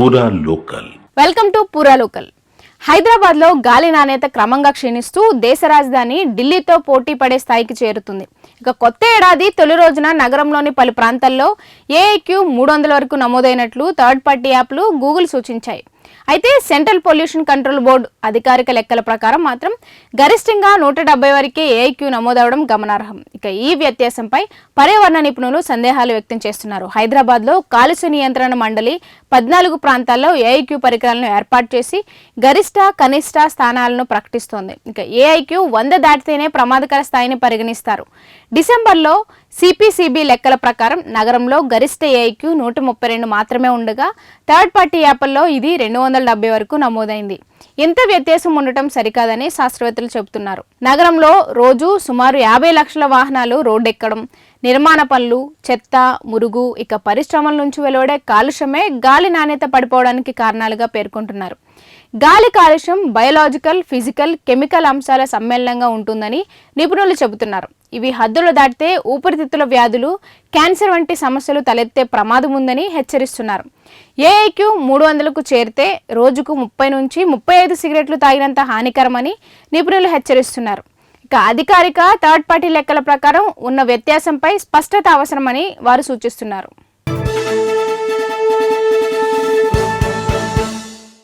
Pura local welcome to Pura local హైదరాబాద్లో గాలి నాణ్యత క్రమంగా క్షీణిస్తూ దేశ రాజధాని ఢిల్లీతో పోటీ పడే స్థాయికి చేరుతుంది. ఇక కొత్త ఏడాది తొలి రోజున నగరంలోని పలు ప్రాంతాల్లో ఏఐక్యూ మూడు వందల వరకు నమోదైనట్లు థర్డ్ పార్టీ యాప్లు గూగుల్ సూచించాయి. అయితే సెంట్రల్ పొల్యూషన్ కంట్రోల్ బోర్డు అధికారిక లెక్కల ప్రకారం మాత్రం గరిష్టంగా నూట డెబ్బై వరకే ఏఐక్యూ నమోదవడం గమనార్హం. ఇక ఈ వ్యత్యాసంపై పర్యావరణ నిపుణులు సందేహాలు వ్యక్తం చేస్తున్నారు. హైదరాబాద్లో కాలుష్య నియంత్రణ మండలి పద్నాలుగు ప్రాంతాల్లో ఏఐక్యూ పరికరాలను ఏర్పాటు చేసి గరిష్ట కనిష్ట స్థానాలను ప్రకటిస్తోంది. ఇక ఏఐక్యూ వంద దాటితేనే ప్రమాదకర స్థాయిని పరిగణిస్తారు. డిసెంబర్లో సిపిసిబి లెక్కల ప్రకారం నగరంలో గరిష్ట ఏఐక్యూ నూట ముప్పై రెండు మాత్రమే ఉండగా థర్డ్ పార్టీ యాప్ల్లో ఇది రెండు వందల డెబ్బై వరకు నమోదైంది. ఇంత వ్యత్యాసం ఉండటం సరికాదని శాస్త్రవేత్తలు చెబుతున్నారు. నగరంలో రోజు సుమారు యాభై లక్షల వాహనాలు రోడ్డెక్కడం నిర్మాణ పనులు చెత్త మురుగు ఇక పరిశ్రమల నుంచి వెలువడే కాలుష్యమే గాలి నాణ్యత పడిపోవడానికి కారణాలుగా పేర్కొంటున్నారు. గాలి కాలుష్యం బయోలాజికల్ ఫిజికల్ కెమికల్ అంశాల సమ్మేళనంగా ఉంటుందని నిపుణులు చెబుతున్నారు. ఇవి హద్దులు దాటితే ఊపిరితిత్తుల వ్యాధులు క్యాన్సర్ వంటి సమస్యలు తలెత్తే ప్రమాదం ఉందని హెచ్చరిస్తున్నారు. ఏఐక్యూ మూడు వందలకు చేరితే రోజుకు ముప్పై నుంచి ముప్పై ఐదు సిగరెట్లు తాగినంత హానికరమని నిపుణులు హెచ్చరిస్తున్నారు. ఇక అధికారిక థర్డ్ పార్టీ లెక్కల ప్రకారం ఉన్న వ్యత్యాసంపై స్పష్టత అవసరమని వారు సూచిస్తున్నారు.